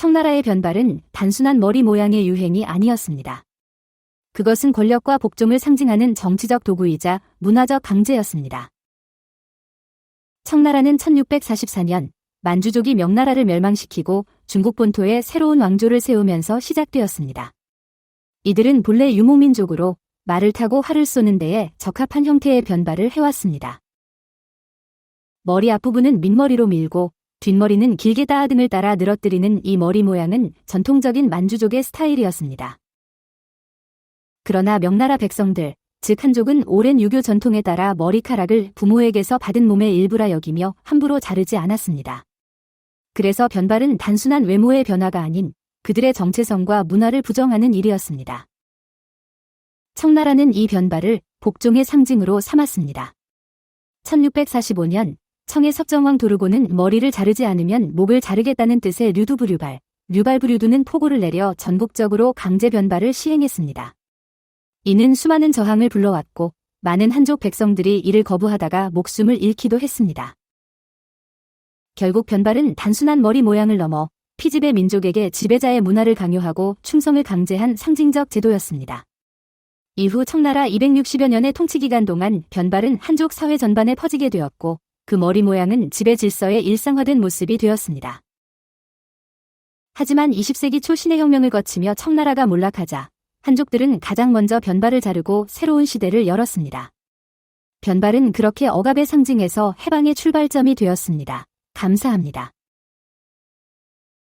청나라의 변발은 단순한 머리 모양의 유행이 아니었습니다. 그것은 권력과 복종을 상징하는 정치적 도구이자 문화적 강제였습니다. 청나라는 1644년 만주족이 명나라를 멸망시키고 중국 본토에 새로운 왕조를 세우면서 시작되었습니다. 이들은 본래 유목민족으로 말을 타고 활을 쏘는 데에 적합한 형태의 변발을 해왔습니다. 머리 앞부분은 민머리로 밀고 뒷머리는 길게 따아 등을 따라 늘어뜨리는 이 머리 모양은 전통적인 만주족의 스타일이었습니다. 그러나 명나라 백성들, 즉 한족은 오랜 유교 전통에 따라 머리카락을 부모에게서 받은 몸의 일부라 여기며 함부로 자르지 않았습니다. 그래서 변발은 단순한 외모의 변화가 아닌 그들의 정체성과 문화를 부정하는 일이었습니다. 청나라는 이 변발을 복종의 상징으로 삼았습니다. 1645년 청의 섭정왕 도르고는 머리를 자르지 않으면 목을 자르겠다는 뜻의 류두부류발, 류발부류두는 포고를 내려 전국적으로 강제 변발을 시행했습니다. 이는 수많은 저항을 불러왔고 많은 한족 백성들이 이를 거부하다가 목숨을 잃기도 했습니다. 결국 변발은 단순한 머리 모양을 넘어 피지배 민족에게 지배자의 문화를 강요하고 충성을 강제한 상징적 제도였습니다. 이후 청나라 260여 년의 통치 기간 동안 변발은 한족 사회 전반에 퍼지게 되었고 그 머리 모양은 지배 질서의 일상화된 모습이 되었습니다. 하지만 20세기 초 신의 혁명을 거치며 청나라가 몰락하자 한족들은 가장 먼저 변발을 자르고 새로운 시대를 열었습니다. 변발은 그렇게 억압의 상징에서 해방의 출발점이 되었습니다. 감사합니다.